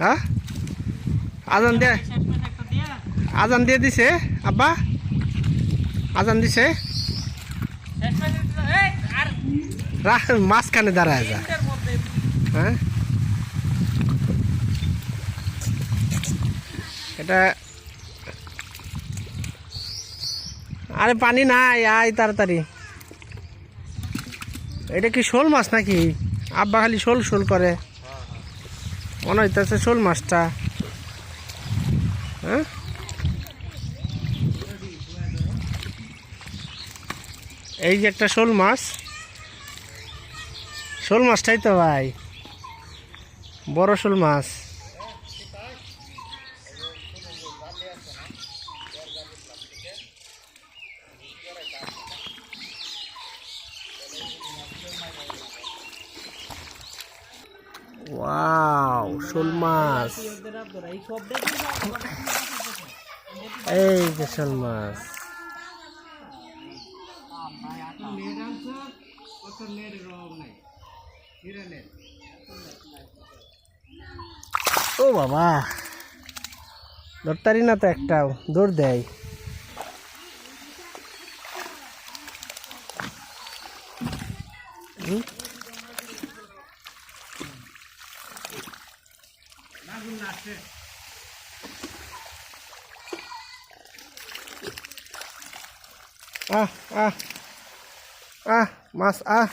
হ্যাঁ? আজান দে। আজান দিয়ে দিছে, আব্বা। আজান দিছে। রাখ, মাঝখানে দাঁড়ায় যা। হ্যাঁ? এটা আরে পানি নাই, আয় তাড়াতাড়ি। এটা কি শোল মাছ নাকি? আব্বা খালি শোল শোল করে। মনে হইতেছে শোল মাছটা। হ্যাঁ? এই যে একটা শোল মাছ। শোল মাছটাই তো ভাই। বড় শোল মাছ। ওয়াও শোল মাছ। এই যে শোল মাছ। ও বাবা ধরতারি না তো একটাও, দৌড় দেয়। হুম? আহ আহ আহ মাছ আহ।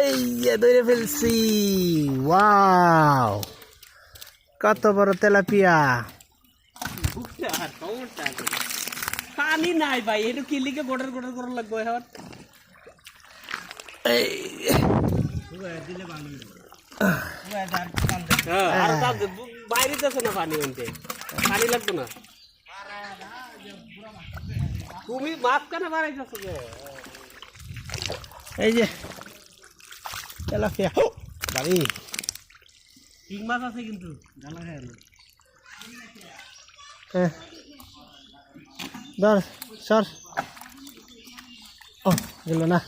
এই ধরে ফেলছি। ওয়াও কত বড় তেলাপিয়া। পানি নাই ভাই এটা কি লিখে গোটার গোটার করা লাগবে এখন এই হ্যাঁ, আর তার বাইরে যাচ্ছে না পানি আনতে পানি লাগবে না তুমি মাছ কেন বাড়াই যে এই যে তেলাপিয়া বাড়ি ঠিক মাছ আছে কিন্তু হ্যাঁ ধর সর ও গেল না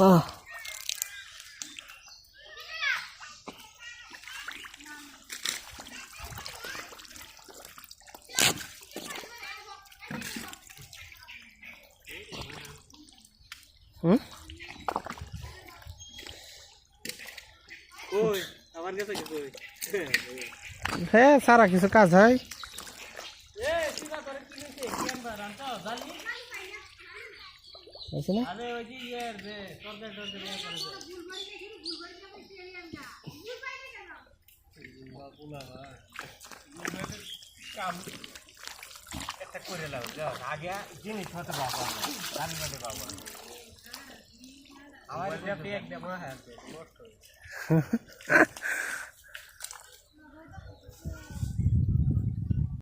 আহ হুম কই আমার কাছে কি কই হ্যাঁ সারা কিছু কাজ হয় করেছে একটা করে লাও আগে জিনিস হতে পারব জানি হতে পারব আমার